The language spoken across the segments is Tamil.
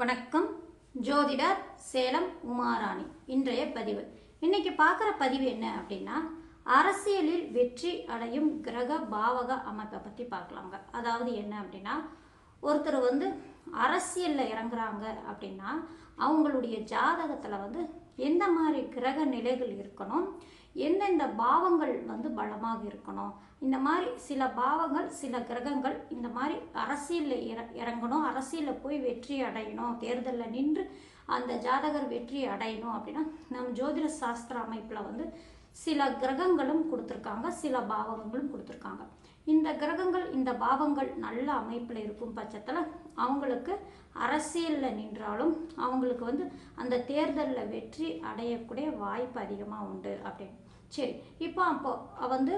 வணக்கம். ஜோதிடர் சேலம் உமாராணி. இன்றைய பதிவு. இன்னைக்கு பார்க்குற பதிவு என்ன அப்படின்னா அரசியலில் வெற்றி அடையும் கிரக பாவக அமைப்பை பற்றி பார்க்கலாங்க. அதாவது என்ன அப்படின்னா ஒருத்தர் வந்து அரசியலில் இறங்குறாங்க அப்படின்னா அவங்களுடைய ஜாதகத்தில் வந்து எந்த மாதிரி கிரக நிலைகள் இருக்கணும் எந்தெந்த பாவங்கள் வந்து பலமாக இருக்கணும்? இந்த மாதிரி சில பாவங்கள் சில கிரகங்கள் இந்த மாதிரி அரசியலில் இற இறங்கணும். அரசியலில் போய் வெற்றி அடையணும். தேர்தலில் நின்று அந்த ஜாதகர் வெற்றி அடையணும் அப்படின்னா நம் ஜோதிட சாஸ்திர அமைப்பில் வந்து சில கிரகங்களும் கொடுத்துருக்காங்க சில பாவங்களும் கொடுத்துருக்காங்க. இந்த கிரகங்கள் இந்த பாவங்கள் நல்ல அமைப்பில் இருக்கும் பட்சத்தில் அவங்களுக்கு அரசியலில் நின்றாலும் அவங்களுக்கு வந்து அந்த தேர்தலில் வெற்றி அடையக்கூடிய வாய்ப்பு அதிகமாக உண்டு அப்படின்னு. சரி இப்போ அப்போ வந்து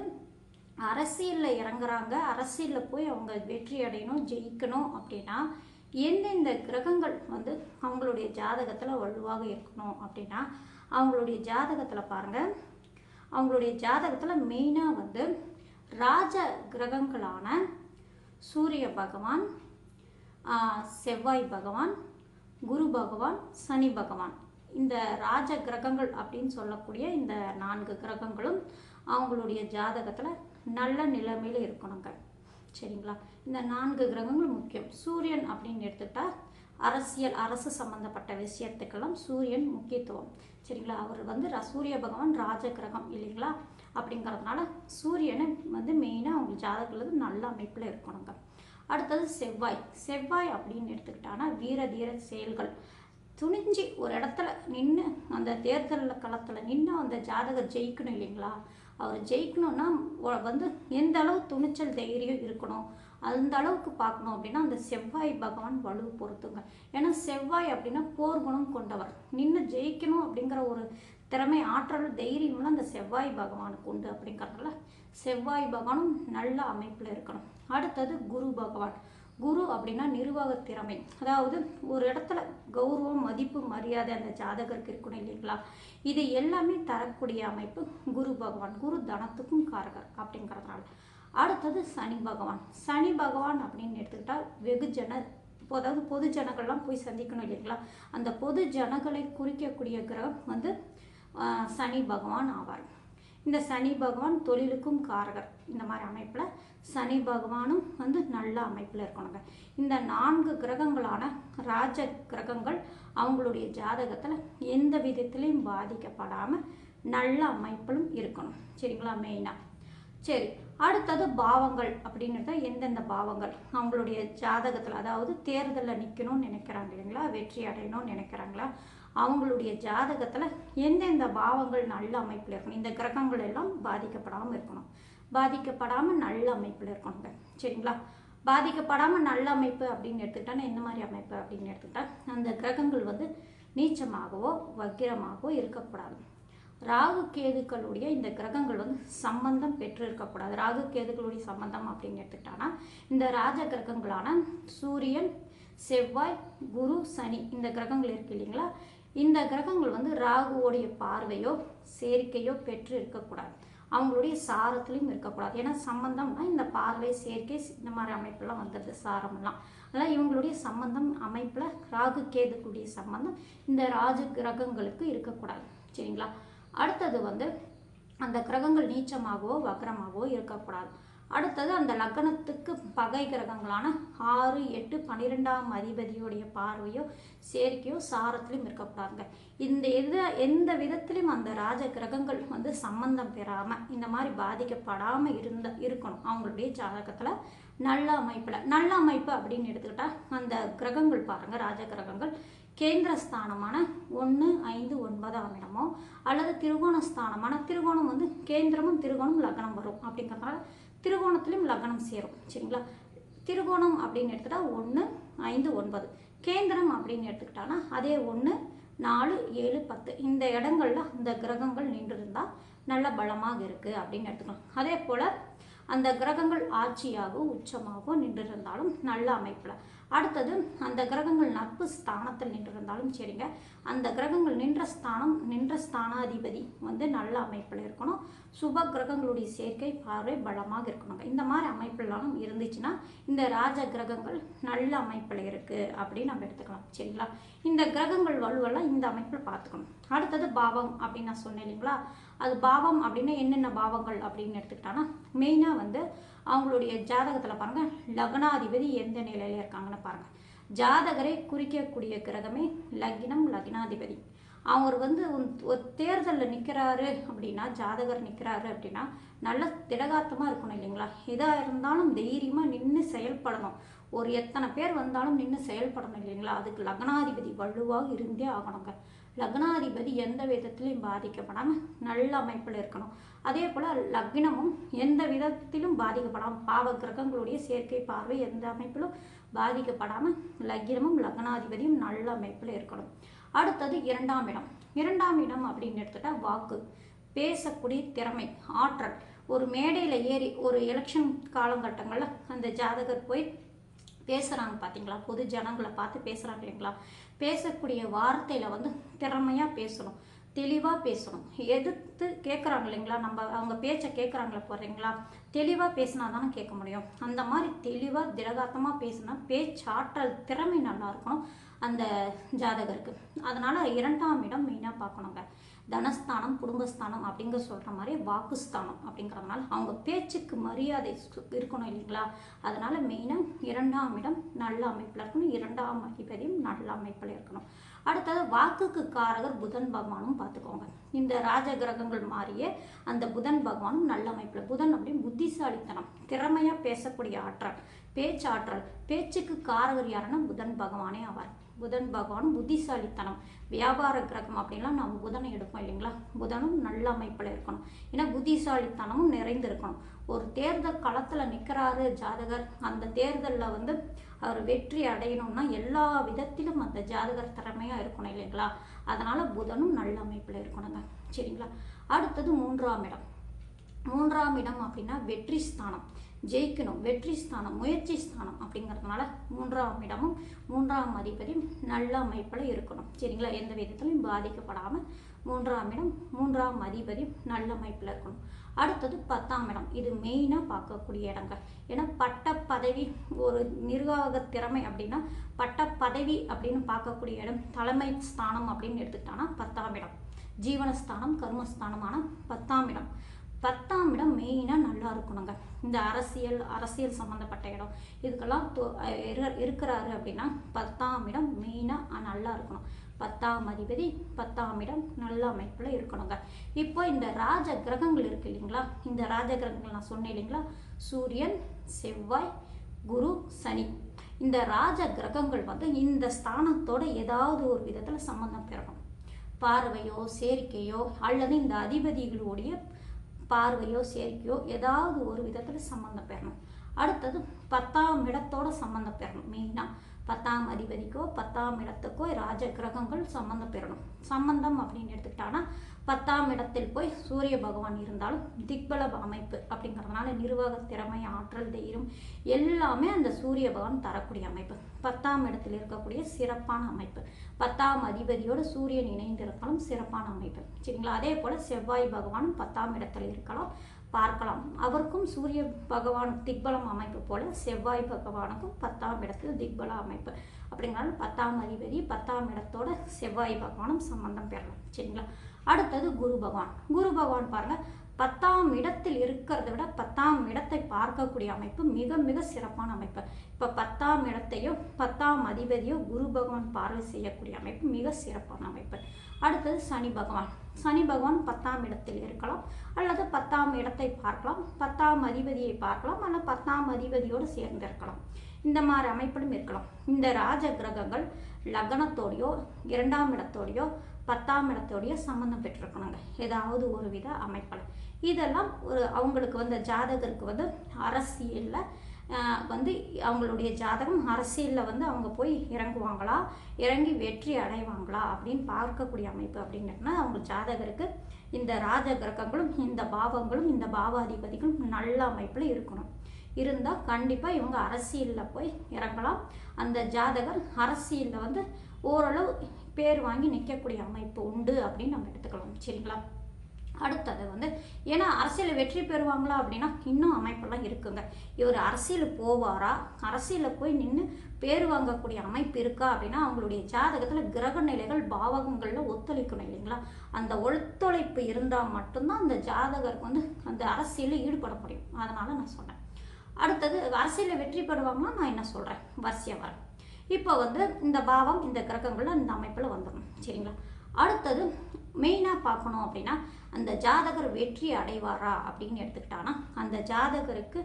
அரசியலில் இறங்குறாங்க அரசியலில் போய் அவங்க வெற்றி அடையணும் ஜெயிக்கணும் அப்படின்னா எந்தெந்த கிரகங்கள் வந்து அவங்களுடைய ஜாதகத்தில் வலுவாக இருக்கணும் அப்படின்னா அவங்களுடைய ஜாதகத்தில் பாருங்கள் அவங்களுடைய ஜாதகத்தில் மெயினாக வந்து ராஜ கிரகங்களான சூரிய பகவான் செவ்வாய் பகவான் குரு பகவான் சனி பகவான். இந்த ராஜ கிரகங்கள் அப்படின்னு சொல்லக்கூடிய இந்த நான்கு கிரகங்களும் அவங்களுடைய ஜாதகத்தில் நல்ல நிலைமையில் இருக்கணுங்க. சரிங்களா? இந்த நான்கு கிரகங்கள் முக்கியம். சூரியன் அப்படின்னு எடுத்துக்கிட்டா அரசியல் அரசு சம்பந்தப்பட்ட விஷயத்துக்கெல்லாம் சூரியன் முக்கியத்துவம். சரிங்களா? அவர் வந்து சூரிய பகவான் ராஜ கிரகம் இல்லைங்களா? அப்படிங்கிறதுனால சூரியனை வந்து மெயினாக அவங்க ஜாதகத்தில் வந்து நல்ல அமைப்பில் இருக்கணுங்க. அடுத்தது செவ்வாய். செவ்வாய் அப்படின்னு எடுத்துக்கிட்டான்னா வீர தீர செயல்கள். துணிஞ்சு ஒரு இடத்துல நின்று அந்த தேர்தலில் களத்தில் நின்று அந்த ஜாதகர் ஜெயிக்கணும் இல்லைங்களா? அவர் ஜெயிக்கணும்னா வந்து எந்த அளவு துணிச்சல் தைரியம் இருக்கணும் அந்த அளவுக்கு பார்க்கணும் அப்படின்னா அந்த செவ்வாய் பகவான் வலு பொறுத்துங்க. ஏன்னா செவ்வாய் அப்படின்னா போர் குணம் கொண்டவர். நின்று ஜெயிக்கணும் அப்படிங்கிற ஒரு திறமை ஆற்றல் தைரியம்லாம் அந்த செவ்வாய் பகவானுக்கு உண்டு அப்படிங்கிறதுனால செவ்வாய் பகவானும் நல்ல அமைப்பில் இருக்கணும். அடுத்தது குரு பகவான். குரு அப்படின்னா நிர்வாக திறமை. அதாவது ஒரு இடத்துல கௌரவம் மதிப்பு மரியாதை அந்த ஜாதகருக்கு இருக்கணும் இல்லைங்களா? இது எல்லாமே தரக்கூடிய அமைப்பு குரு பகவான். குரு தனத்துக்கும் காரகர் அப்படிங்கிறதுனால. அடுத்தது சனி பகவான். சனி பகவான் அப்படின்னு எடுத்துக்கிட்டால் வெகுஜன இப்போ அதாவது பொது ஜனங்கள்லாம் போய் சந்திக்கணும் இல்லைங்களா? அந்த பொது ஜனங்களை குறிக்கக்கூடிய கிரகம் வந்து சனி பகவான் ஆவார். இந்த சனி பகவான் தொழிலுக்கும் காரகர். இந்த மாதிரி அமைப்பில் சனி பகவானும் வந்து நல்ல அமைப்பில் இருக்கணுங்க. இந்த நான்கு கிரகங்களான ராஜ கிரகங்கள் அவங்களுடைய ஜாதகத்தில் எந்த விதத்திலையும் பாதிக்கப்படாமல் நல்ல அமைப்பிலும் இருக்கணும். சரிங்களா மெயினாக சரி அடுத்தது பாவங்கள் அப்படின்னு எந்தெந்த பாவங்கள் அவங்களுடைய ஜாதகத்தில் அதாவது தேர்தலில் நிற்கணும்னு நினைக்கிறாங்க இல்லைங்களா வெற்றி அடையணும்னு நினைக்கிறாங்களா அவங்களுடைய ஜாதகத்தில் எந்தெந்த பாவங்கள் நல்ல அமைப்பில் இருக்கணும்? இந்த கிரகங்கள் எல்லாம் பாதிக்கப்படாமல் இருக்கணும். பாதிக்கப்படாமல் நல்ல அமைப்பில் இருக்கணுங்க. சரிங்களா? பாதிக்கப்படாமல் நல்ல அமைப்பு அப்படின்னு எடுத்துக்கிட்டா எந்த மாதிரி அமைப்பு அப்படின்னு எடுத்துக்கிட்டா அந்த கிரகங்கள் வந்து நீச்சமாகவோ வக்கிரமாகவோ இருக்கக்கூடாது. ராகு கேதுக்களுடைய இந்த கிரகங்கள் வந்து சம்பந்தம் பெற்று இருக்கக்கூடாது ராகு கேதுக்களுடைய சம்பந்தம் அப்படின்னு எடுத்துக்கிட்டான்னா இந்த ராஜ கிரகங்களான சூரியன் செவ்வாய் குரு சனி இந்த கிரகங்கள் இருக்கு இல்லைங்களா? இந்த கிரகங்கள் வந்து ராகுவோடைய பார்வையோ சேர்க்கையோ பெற்று இருக்கக்கூடாது. அவங்களுடைய சாரத்துலையும் இருக்கக்கூடாது. ஏன்னா சம்பந்தம்னா இந்த பார்வை சேர்க்கை இந்த மாதிரி அமைப்பெல்லாம் வந்துடுது சாரமெல்லாம் அதனால் இவங்களுடைய சம்பந்தம் அமைப்பில் ராகு கேதுக்குடைய சம்பந்தம் இந்த ராஜ கிரகங்களுக்கு இருக்கக்கூடாது. சரிங்களா? அடுத்தது வந்து அந்த கிரகங்கள் நீச்சமாகவோ வக்கரமாகவோ இருக்கக்கூடாது. அடுத்தது அந்த லக்கணத்துக்கு பகை கிரகங்களான ஆறு எட்டு பன்னிரெண்டாம் அதிபதியுடைய பார்வையோ சேர்க்கையோ சாரத்திலையும் இருக்கக்கூடாதுங்க இந்த எது எந்த விதத்திலையும் அந்த ராஜ கிரகங்கள் வந்து சம்பந்தம் பெறாமல் இந்த மாதிரி பாதிக்கப்படாமல் இருந்த இருக்கணும். அவங்களுடைய ஜாதகத்தில் நல்ல அமைப்பில். நல்ல அமைப்பு அப்படின்னு எடுத்துக்கிட்டால் அந்த கிரகங்கள் பாருங்கள் ராஜ கிரகங்கள். கேந்திரஸ்தானமான ஒன்று ஐந்து ஒன்பதாம் இடமோ அல்லது திருகோணஸ்தானமான திருகோணம் வந்து கேந்திரமும் திருகோணம் லக்னம் வரும் அப்படிங்கிறதுனால திருகோணத்துலேயும் லக்னம் சேரும். சரிங்களா? திருகோணம் அப்படின்னு எடுத்துட்டால் ஒன்று ஐந்து ஒன்பது. கேந்திரம் அப்படின்னு எடுத்துக்கிட்டான்னா அதே ஒன்று நாலு ஏழு பத்து. இந்த இடங்கள்ல அந்த கிரகங்கள் நின்று இருந்தால் நல்ல பலமாக இருக்குது அப்படின்னு எடுத்துக்கலாம். அதே போல் அந்த கிரகங்கள் ஆட்சியாகவும் உச்சமாகவும் நின்று இருந்தாலும் நல்ல அமைப்பில். அடுத்தது அந்த கிரகங்கள் நட்பு ஸ்தானத்தில் நின்றிருந்தாலும் சரிங்க. அந்த கிரகங்கள் நின்ற ஸ்தானம் நின்ற ஸ்தானாதிபதி வந்து நல்ல அமைப்பில் இருக்கணும். சுப கிரகங்களுடைய சேர்க்கை பார்வை பலமாக இருக்கணுங்க. இந்த மாதிரி அமைப்புலாம் இருந்துச்சுன்னா இந்த ராஜ கிரகங்கள் நல்ல அமைப்பில் இருக்குது அப்படின்னு நம்ம எடுத்துக்கலாம். சரிங்களா? இந்த கிரகங்கள் வலுவெல்லாம் இந்த அமைப்பில் பார்த்துக்கணும் அடுத்தது பாவம் அப்படின்னு நான் சொன்னேன் இல்லைங்களா? அது பாவம் அப்படின்னா என்னென்ன பாவங்கள் அப்படின்னு எடுத்துக்கிட்டாங்கன்னா மெயினாக வந்து அவங்களுடைய ஜாதகத்தில் பாருங்கள் லக்னாதிபதி எந்த நிலையில் இருக்காங்கன்னு பாருங்கள் ஜாதகரை குறிக்கக்கூடிய கிரகமே லக்னம் லக்னாதிபதி. அவர் வந்து ஒரு தேர்தலில் நிற்கிறாரு அப்படின்னா ஜாதகர் நிற்கிறாரு அப்படின்னா நல்ல திடகாத்தமாக இருக்கணும் இல்லைங்களா? எதாக இருந்தாலும் தைரியமாக நின்று செயல்படணும். ஒரு எத்தனை பேர் வந்தாலும் நின்று செயல்படணும் இல்லைங்களா? அதுக்கு லக்னாதிபதி வலுவாக இருந்தே ஆகணுங்க. லக்னாதிபதி எந்த விதத்திலையும் பாதிக்கப்படாமல் நல்ல அமைப்பில் இருக்கணும். அதே போல் லக்னமும் எந்த விதத்திலும் பாதிக்கப்படாமல் பாவ கிரகங்களுடைய சேர்க்கை பார்வை எந்த அமைப்பிலும் பாதிக்கப்படாமல் லக்னமும் லக்னாதிபதியும் நல்ல அமைப்பில் இருக்கணும். அடுத்தது இரண்டாம் இடம். இரண்டாம் இடம் அப்படின்னு எடுத்துட்டா வாக்கு. பேசக்கூடிய திறமை ஆற்றல். ஒரு மேடையில் ஏறி ஒரு எலெக்ஷன் காலகட்டங்களில் அந்த ஜாதகர் போய் பேசுகிறாங்க பார்த்தீங்களா பொது ஜனங்களை பார்த்து பேசுகிறாங்க இல்லைங்களா? பேசக்கூடிய வார்த்தையில் வந்து திறமையாக பேசணும் தெளிவாக பேசணும். எதிர்த்து கேட்குறாங்க இல்லைங்களா? நம்ம அவங்க பேச்சை கேட்குறாங்களே போகிறீங்களா தெளிவாக பேசினா தானே கேட்க முடியும். அந்த மாதிரி தெளிவாக திடகாத்தமாக பேசினா பேச்சாற்றல் திறமை நல்லா இருக்கணும் அந்த ஜாதகருக்கு. அதனால் இரண்டாம் இடம் மெயினாக பார்க்கணுங்க. தனஸ்தானம் குடும்பஸ்தானம் அப்படிங்கிற சொல்கிற மாதிரி வாக்குஸ்தானம் அப்படிங்கிறதுனால அவங்க பேச்சுக்கு மரியாதை சு- இருக்கணும் இல்லைங்களா? அதனால் மெயினாக இரண்டாம் இடம் நல்ல அமைப்பில் இருக்கணும். இரண்டாம் அதிபதியும் நல்ல அமைப்பில் இருக்கணும். அடுத்தது வாக்குக்கு காரகர் புதன் பகவானும் பார்த்துக்கோங்க. இந்த ராஜ கிரகங்கள் மாறியே அந்த புதன் பகவானும் நல்ல அமைப்பில். புதன் அப்படின்னு புத்திசாலித்தனம் திறமையாக பேசக்கூடிய ஆற்றல் பேச்சாற்றல் பேச்சுக்கு காரகர் யாருன்னா புதன் பகவானே ஆவார். புதன் பகவான் புத்திசாலித்தனம் வியாபார கிரகம் அப்படின்லாம் நம்ம புதனை எடுப்போம் இல்லைங்களா? புதனும் நல்ல அமைப்பில் இருக்கணும். ஏன்னா புத்திசாலித்தனமும் நிறைந்திருக்கணும். ஒரு தேர்தல் களத்தில் நிற்கிறாரு ஜாதகர். அந்த தேர்தலில் வந்து அவர் வெற்றி அடையணும்னா எல்லா விதத்திலும் அந்த ஜாதகர் திறமையாக இருக்கணும் இல்லைங்களா? அதனால் புதனும் நல்ல அமைப்பில் இருக்கணுங்க. சரிங்களா? அடுத்தது மூன்றாம் இடம். மூன்றாம் இடம் அப்படின்னா வெற்றி ஸ்தானம். ஜெயிக்கணும். வெற்றி ஸ்தானம் முயற்சி ஸ்தானம் அப்படிங்கிறதுனால மூன்றாம் இடமும் மூன்றாம் அதிபதியும் நல்ல அமைப்பில் இருக்கணும். சரிங்களா? எந்த விதத்திலையும் பாதிக்கப்படாமல் மூன்றாம் இடம் மூன்றாம் அதிபதி நல்ல அமைப்பில் இருக்கணும் அடுத்தது பத்தாம் இடம். இது மெயினாக பார்க்கக்கூடிய இடங்கள். ஏன்னா பட்ட பதவி ஒரு நிர்வாக திறமை அப்படின்னா பட்ட பதவி அப்படின்னு பார்க்கக்கூடிய இடம் தலைமை ஸ்தானம் அப்படின்னு எடுத்துக்கிட்டோன்னா பத்தாம் இடம். ஜீவனஸ்தானம் கர்மஸ்தானமான பத்தாம் இடம். பத்தாம் இடம் மெயினாக நல்லா இருக்கணுங்க. இந்த அரசியல் அரசியல் சம்மந்தப்பட்ட இடம். இதுக்கெல்லாம் இரு- இருக்கிறாரு அப்படின்னா பத்தாம் இடம் மெயினாக நல்லா இருக்கணும். பத்தாம் அதிபதி பத்தாம் இடம் நல்ல அமைப்பில் இருக்கணுங்க. இப்போ இந்த ராஜ கிரகங்கள் இருக்கு இல்லைங்களா? இந்த ராஜ கிரகங்கள் நான் சொன்னேன் இல்லைங்களா? சூரியன் செவ்வாய் குரு சனி. இந்த ராஜ கிரகங்கள் வந்து இந்த ஸ்தானத்தோட ஏதாவது ஒரு விதத்தில் சம்மந்தம் பெறணும். பார்வையோ சேர்க்கையோ அல்லது இந்த அதிபதிகளுடைய பார்வையோ சேர்க்கையோ ஏதாவது ஒரு விதத்தில் சம்மந்தம் பெறணும். அடுத்தது பத்தாம் இடத்தோட சம்மந்தம் பெறணும். மெயினாக பத்தாம் அதிபதிக்கோ பத்தாம் இடத்துக்கோ ராஜ கிரகங்கள் சம்மந்தம் பெறணும். சம்பந்தம் அப்படின்னு எடுத்துக்கிட்டாங்கன்னா பத்தாம் இடத்தில் போய் சூரிய பகவான் இருந்தாலும் திக்பல அமைப்பு அப்படிங்கிறதுனால நிர்வாக திறமை ஆற்றல் தைரியம் எல்லாமே அந்த சூரிய பகவான் தரக்கூடிய அமைப்பு. பத்தாம் இடத்தில் இருக்கக்கூடிய சிறப்பான அமைப்பு. பத்தாம் அதிபதியோடு சூரியன் இணைந்திருந்தாலும் சிறப்பான அமைப்பு. சரிங்களா? அதே போல் செவ்வாய் பகவான் பத்தாம் இடத்தில் இருக்கலாம். பார்க்கலாம். அவருக்கும் சூரிய பகவான் திக்பலம் அமைப்பு போல செவ்வாய் பகவானுக்கும் பத்தாம் இடத்தில் திக்பல அமைப்பு. அப்படிங்கிறனால பத்தாம் அதிபதி பத்தாம் இடத்தோட செவ்வாய் பகவானும் சம்பந்தம் பெறலாம். சரிங்களா? அடுத்தது குரு பகவான். குரு பகவான் பாருங்க பத்தாம் இடத்தில் இருக்கிறத விட பத்தாம் இடத்தை பார்க்கக்கூடிய அமைப்பு மிக மிக சிறப்பான அமைப்பு. இப்போ பத்தாம் இடத்தையோ பத்தாம் அதிபதியோ குரு பகவான் பார்வை செய்யக்கூடிய அமைப்பு மிக சிறப்பான அமைப்பு. அடுத்தது சனி பகவான். சனி பகவான் பத்தாம் இடத்தில் இருக்கலாம் அல்லது பத்தாம் இடத்தை பார்க்கலாம் பத்தாம் அதிபதியை பார்க்கலாம் அல்லது பத்தாம் அதிபதியோடு சேர்ந்து இருக்கலாம் இந்த மாதிரி அமைப்பிலும் இருக்கலாம். இந்த ராஜ கிரகங்கள் லக்னத்தோடையோ இரண்டாம் இடத்தோடையோ பத்தாம் இடத்தோடையோ சம்மந்தம் பெற்றிருக்கணுங்க. ஏதாவது ஒரு வித அமைப்பில். இதெல்லாம் ஒரு அவங்களுக்கு வந்து ஜாதகருக்கு வந்து அரசியலில் வந்து அவங்களுடைய ஜாதகம் அரசியலில் வந்து அவங்க போய் இறங்குவாங்களா? இறங்கி வெற்றி அடைவாங்களா? அப்படின்னு பார்க்கக்கூடிய அமைப்பு அப்படின்னா அவங்க ஜாதகருக்கு இந்த ராஜ கிரகங்களும் இந்த பாவங்களும் இந்த பாவாதிபதிகளும் நல்ல அமைப்பில் இருக்கணும். இருந்தால் கண்டிப்பாக இவங்க அரசியலில் போய் இறங்கலாம். அந்த ஜாதகர் அரசியலில் வந்து ஓரளவு பேர் வாங்கி நிற்கக்கூடிய அமைப்பு உண்டு அப்படின்னு நம்ம எடுத்துக்கலாம். சரிங்களா? அடுத்தது வந்து ஏன்னா அரசியலில் வெற்றி பெறுவாங்களா அப்படின்னா இன்னும் அமைப்பெல்லாம் இருக்குங்க. இவர் அரசியல் போவாரா? அரசியலில் போய் நின்று பேர் வாங்கக்கூடிய அமைப்பு இருக்கா அப்படின்னா அவங்களுடைய ஜாதகத்தில் கிரக நிலைகள் பாவகங்களில் ஒத்துழைக்கணும் இல்லைங்களா? அந்த ஒத்துழைப்பு இருந்தால் மட்டும்தான் அந்த ஜாதகருக்கு வந்து அந்த அரசியலில் ஈடுபட முடியும். அதனால் நான் சொன்னேன் அடுத்தது அரசியலில் வெற்றி பெறுவாங்கன்னா நான் என்ன சொல்கிறேன் வரிசையாக வரேன். இப்போ வந்து இந்த பாவம் இந்த கிரகங்களில் இந்த அமைப்பில் வந்துடும் சரிங்களா? அடுத்தது மெயினாக பார்க்கணும் அப்படின்னா அந்த ஜாதகர் வெற்றி அடைவாரா அப்படின்னு எடுத்துக்கிட்டான்னா அந்த ஜாதகருக்கு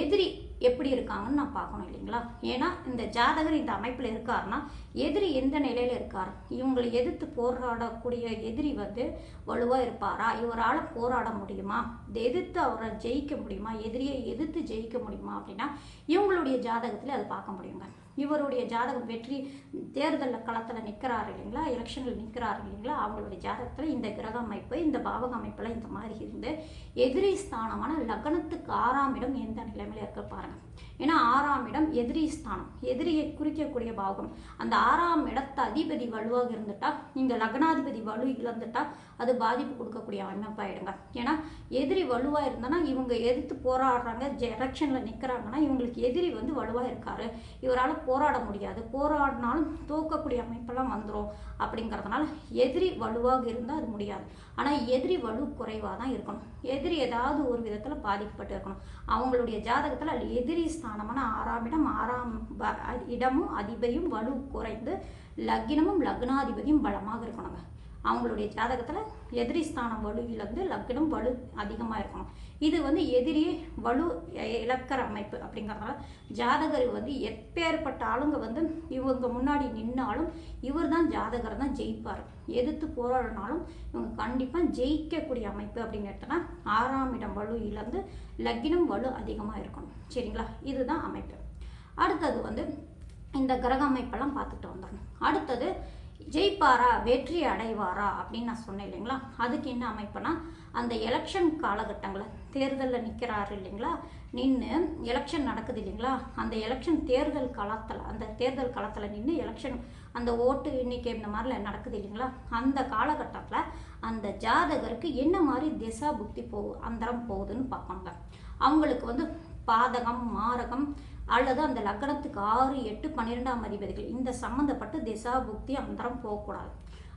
எதிரி எப்படி இருக்காங்கன்னு நான் பார்க்கணும் இல்லைங்களா? ஏன்னா இந்த ஜாதகர் இந்த அமைப்பில் இருக்காருன்னா எதிரி எந்த நிலையில் இருக்கார்? இவங்களை எதிர்த்து போராடக்கூடிய எதிரி வந்து வலுவாக இருப்பாரா? இவரால் போராட முடியுமா? எதிர்த்து அவரை ஜெயிக்க முடியுமா? எதிரியை எதிர்த்து ஜெயிக்க முடியுமா அப்படின்னா இவங்களுடைய ஜாதகத்தில் அதை பார்க்க முடியுங்க. இவருடைய ஜாதகம் வெற்றி தேர்தலில் களத்தில் நிற்கிறாரு இல்லைங்களா? எலெக்ஷனில் நிற்கிறாரு இல்லைங்களா? அவங்களுடைய ஜாதகத்தில் இந்த கிரக அமைப்பு இந்த பாவக அமைப்பில் இந்த மாதிரி இருந்து எதிரி ஸ்தானமான லக்னத்துக்கு ஆறாம் இடம் எந்த நிலைமையில இருக்க பாருங்கள் ஏன்னா ஆறாம் இடம் எதிரி ஸ்தானம். எதிரியை குறிக்கக்கூடிய பாகம் அந்த ஆறாம் இடத்த அதிபதி வலுவாக இருந்துட்டா இந்த லக்னாதிபதி வலு இழந்துட்டா அது பாதிப்பு கொடுக்கக்கூடிய அமைப்பாயிடுங்க ஏன்னா எதிரி வலுவாக இருந்தனா இவங்க எதிர்த்து போராடுறாங்க எலெக்ஷனில் நிற்கிறாங்கன்னா இவங்களுக்கு எதிரி வந்து வலுவாக இருக்காரு. இவரால் போராட முடியாது. போராடினாலும் தோக்கக்கூடிய அமைப்பெல்லாம் வந்துடும் அப்படிங்கிறதுனால எதிரி வலுவாக இருந்தால் அது முடியாது. ஆனால் எதிரி வலு குறைவாக தான் இருக்கணும். எதிரி ஏதாவது ஒரு விதத்தில் பாதிக்கப்பட்டு இருக்கணும். அவங்களுடைய ஜாதகத்தில் அது எதிரி ஸ்தானமான ஆறாம் இடம் ஆறாம் ப- இடமும் அதிபதியும் வலு குறைந்து லக்னமும் லக்னாதிபதியும் பலமாக இருக்கணுங்க. அவங்களுடைய ஜாதகத்தில் எதிரி ஸ்தானம் வலு இழந்து லக்னம் வலு அதிகமாக இருக்கணும். இது வந்து எதிரியே வலு இழக்கிற அமைப்பு அப்படிங்கிறதுனால ஜாதகர் வந்து எப்பேற்பட்ட ஆளுங்க வந்து இவங்க முன்னாடி நின்னாலும் இவர் தான் ஜாதகர் தான் ஜெயிப்பார். எதிர்த்து போராடினாலும் இவங்க கண்டிப்பாக ஜெயிக்கக்கூடிய அமைப்பு அப்படின்னு எடுத்தோன்னா ஆறாம் இடம் வலு இழந்து லக்னம் வலு அதிகமாக இருக்கணும். சரிங்களா? இதுதான் அமைப்பு. அடுத்தது வந்து இந்த கிரக அமைப்பெல்லாம் பார்த்துட்டு வந்துடணும் அடுத்தது ஜெயிப்பாரா வெற்றி அடைவாரா அப்படின்னு நான் சொன்னேன் இல்லைங்களா? அதுக்கு என்ன அமைப்புனா அந்த எலெக்ஷன் காலகட்டங்களில் தேர்தலில் நிற்கிறாரு இல்லைங்களா? நின்று எலெக்ஷன் நடக்குது இல்லைங்களா? அந்த எலெக்ஷன் தேர்தல் காலத்தில் அந்த தேர்தல் காலத்தில் நின்று எலெக்ஷன் அந்த ஓட்டு எண்ணிக்கை இந்த மாதிரிலாம் நடக்குது இல்லைங்களா? அந்த காலகட்டத்தில் அந்த ஜாதகருக்கு என்ன மாதிரி திசா புக்தி போகு அந்தரம் போகுதுன்னு பார்ப்பாங்க. அவங்களுக்கு வந்து பாதகம் மாரகம் அல்லது அந்த லக்னத்துக்கு ஆறு எட்டு பன்னிரெண்டாம் அதிபதிகள் இந்த சம்மந்தப்பட்ட திசா புக்தி அந்தரம் போகக்கூடாது.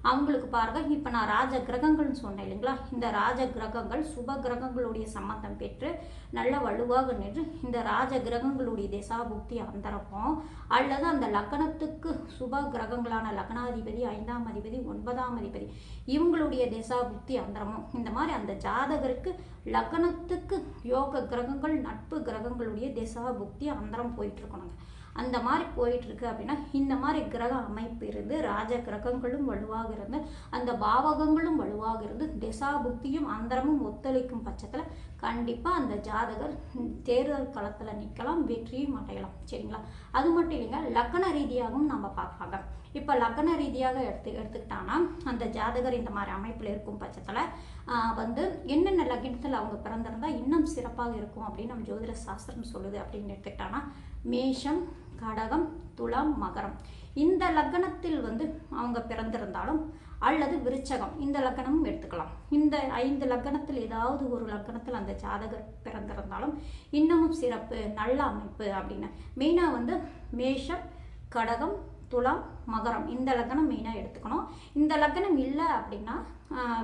அவங்களுக்கு பாருங்க இப்போ நான் ராஜ கிரகங்கள்னு சொன்னேன் இல்லைங்களா? இந்த ராஜ கிரகங்கள் சுப கிரகங்களுடைய சம்மந்தம் பெற்று நல்ல வலுவாக நின்று இந்த ராஜ கிரகங்களுடைய திசா புக்தி அந்தரமும் அல்லது அந்த லக்னத்துக்கு சுப கிரகங்களான லக்னாதிபதி ஐந்தாம் அதிபதி ஒன்பதாம் அதிபதி இவங்களுடைய திசாபுக்தி அந்தரமும். இந்த மாதிரி அந்த ஜாதகருக்கு லக்னத்துக்கு யோக கிரகங்கள் நட்பு கிரகங்களுடைய திசாபுக்தி அந்தரம் போயிட்டு இருக்கணுங்க. அந்த மாதிரி போயிட்டு இருக்கு அப்படின்னா இந்த மாதிரி கிரக அமைப்பு இருந்து ராஜ கிரகங்களும் வலுவாக இருந்து அந்த பாவகங்களும் வலுவாக இருந்து திசா புக்தியும் அந்தரமும் ஒத்துழைக்கும் பட்சத்தில் கண்டிப்பாக அந்த ஜாதகர் தேர்தல் களத்தில் நிற்கலாம் வெற்றியும் அடையலாம். சரிங்களா? அது மட்டும் இல்லைங்க லக்கண ரீதியாகவும் நம்ம பார்க்கலாங்க. இப்போ லக்கண ரீதியாக எடுத்து எடுத்துக்கிட்டாங்கன்னா அந்த ஜாதகர் இந்த மாதிரி அமைப்பில் இருக்கும் பட்சத்தில் வந்து என்னென்ன லக்னத்தில் அவங்க பிறந்திருந்தா இன்னும் சிறப்பாக இருக்கும் அப்படின்னு நம்ம ஜோதிட சாஸ்திரம் சொல்லுது அப்படின்னு எடுத்துக்கிட்டாங்கன்னா மேஷம் கடகம் துலாம் மகரம். இந்த லக்னத்தில் வந்து அவங்க பிறந்திருந்தாலும் அல்லது விருச்சகம். இந்த லக்கணமும் எடுத்துக்கலாம். இந்த ஐந்து லக்கணத்தில் ஏதாவது ஒரு லக்கணத்தில் அந்த ஜாதகர் பிறந்திருந்தாலும் இன்னமும் சிறப்பு நல்ல அமைப்பு அப்படின்னு. மெயினாக வந்து மேஷம் கடகம் துலாம் மகரம். இந்த லக்கணம் மெயினாக எடுத்துக்கணும். இந்த லக்கணம் இல்லை அப்படின்னா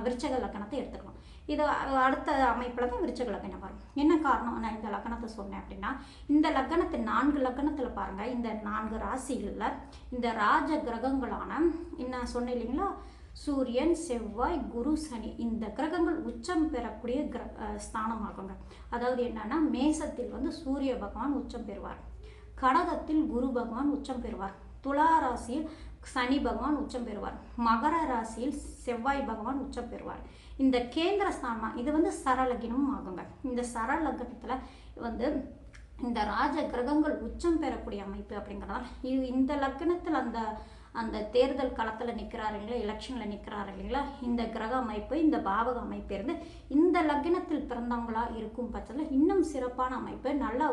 விருச்சக லக்கணத்தை எடுத்துக்கணும். இது அடுத்த அமைப்பில் தான் விருச்சக லக்கணம் வரும். என்ன காரணம்? நான் இந்த லக்கணத்தை சொன்னேன் அப்படின்னா இந்த லக்கணத்தை நான்கு லக்கணத்தில் பாருங்கள் இந்த நான்கு ராசிகளில் இந்த ராஜ கிரகங்களான என்ன சொன்னேன் இல்லைங்களா? சூரியன் செவ்வாய் குரு சனி இந்த கிரகங்கள் உச்சம் பெறக்கூடிய கிர அஹ் ஸ்தானமாகுங்க. அதாவது என்னன்னா மேசத்தில் வந்து சூரிய பகவான் உச்சம் பெறுவார். கடகத்தில் குரு பகவான் உச்சம் பெறுவார். துலா ராசியில் சனி பகவான் உச்சம் பெறுவார். மகர ராசியில் செவ்வாய் பகவான் உச்சம் பெறுவார். இந்த கேந்திர ஸ்தானம் இது வந்து சரலகினமும் ஆகுங்க. இந்த சரலகனத்தில் வந்து இந்த ராஜ கிரகங்கள் உச்சம் பெறக்கூடிய அமைப்பு அப்படிங்கிறதால இது இந்த லக்னத்தில் அந்த அந்த தேர்தல் களத்தில் நிற்கிறாரு இல்லைங்களா எலெக்ஷனில் நிற்கிறாரு இல்லைங்களா இந்த கிரக அமைப்பு இந்த பாவக அமைப்பு இருந்து இந்த லக்னத்தில் பிறந்தவங்களா இருக்கும் பட்சத்தில் இன்னும் சிறப்பான அமைப்பு நல்லா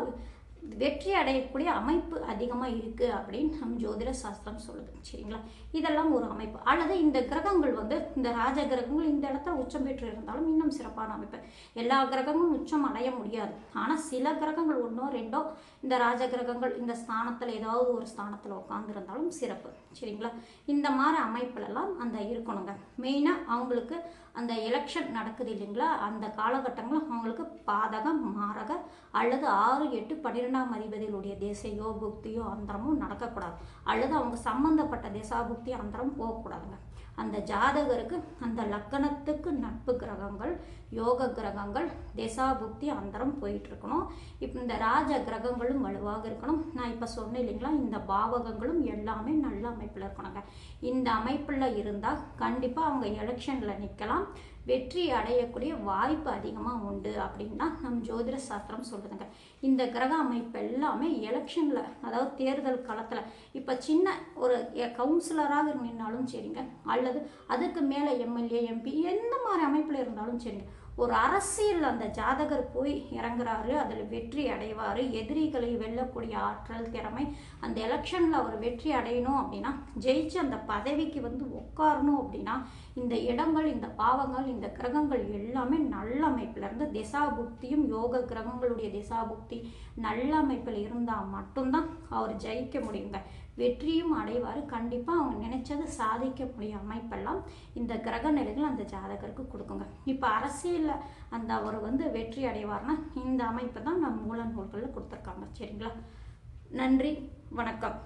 வெற்றி அடையக்கூடிய அமைப்பு அதிகமாக இருக்குது அப்படின்னு நம் ஜோதிட சாஸ்திரம் சொல்லுது. சரிங்களா? இதெல்லாம் ஒரு அமைப்பு. அல்லது இந்த கிரகங்கள் வந்து இந்த ராஜ கிரகங்கள் இந்த இடத்துல உச்சம் பெற்று இருந்தாலும் இன்னும் சிறப்பான அமைப்பு. எல்லா கிரகங்களும் உச்சம் அடைய முடியாது. ஆனால் சில கிரகங்கள் ஒன்றோ ரெண்டோ இந்த ராஜ கிரகங்கள் இந்த ஸ்தானத்தில் ஏதாவது ஒரு ஸ்தானத்தில் உட்காந்துருந்தாலும் சிறப்பு. சரிங்களா? இந்த மாதிரி அமைப்புலலாம் அந்த இருக்கணுங்க. மெயினாக அவங்களுக்கு அந்த எலெக்ஷன் நடக்குது இல்லைங்களா? அந்த காலகட்டங்களில் அவங்களுக்கு பாதகம் மாரக அல்லது ஆறு எட்டு பன்னிரெண்டாம் அதிபதிகளுடைய தேசையோ புக்தியோ அந்தரமும் நடக்கக்கூடாது. அல்லது அவங்க சம்பந்தப்பட்ட தேசாபுக்தி அந்தரம் போகக்கூடாதுங்க. அந்த ஜாதகருக்கு அந்த லக்கணத்துக்கு நட்பு கிரகங்கள் யோக கிரகங்கள் திசா புக்தி அந்தரம் போயிட்டு இருக்கணும் இப்போ இந்த ராஜ கிரகங்களும் வலுவாக இருக்கணும். நான் இப்போ சொன்னேன் இல்லைங்களா இந்த பாவகங்களும் எல்லாமே நல்ல அமைப்பில் இருக்கணுங்க. இந்த அமைப்பில் இருந்தால் கண்டிப்பாக அவங்க எலெக்ஷனில் நிற்கலாம் வெற்றி அடையக்கூடிய வாய்ப்பு அதிகமாக உண்டு அப்படின்னா நம் ஜோதிட சாஸ்திரம் சொல்லுதுங்க. இந்த கிரக அமைப்பு எல்லாமே எலெக்ஷனில் அதாவது தேர்தல் காலத்தில் இப்போ சின்ன ஒரு கவுன்சிலராக நின்னாலும் சரிங்க. அல்லது அதுக்கு மேலே எம்எல்ஏ எம்பி எந்த மாதிரி அமைப்பில் இருந்தாலும் சரிங்க. ஒரு அரசியல் அந்த ஜாதகர் போய் இறங்குறாரு அதில் வெற்றி அடைவார். எதிரிகளை வெல்லக்கூடிய ஆற்றல் திறமை. அந்த எலெக்ஷனில் அவர் வெற்றி அடையணும் அப்படின்னா ஜெயிச்சு அந்த பதவிக்கு வந்து உட்காரணும் அப்படின்னா இந்த இடங்கள் இந்த பாவங்கள் இந்த கிரகங்கள் எல்லாமே நல்ல அமைப்பில் இருந்து திசாபுக்தியும் யோக கிரகங்களுடைய திசாபுக்தி நல்ல அமைப்பில் இருந்தால் மட்டும்தான் அவர் ஜெயிக்க முடியுங்க. வெற்றியும் அடைவார். கண்டிப்பாக அவங்க நினைச்சதை சாதிக்க அமைப்பெல்லாம் இந்த கிரக நிலைகள் அந்த ஜாதகருக்கு கொடுக்குங்க. இப்போ அரசியலில் அந்த அவர் வந்து வெற்றி அடைவார்னா இந்த அமைப்பு தான் நம்ம மூல நூல்களில் கொடுத்துருக்காங்க. சரிங்களா? நன்றி. வணக்கம்.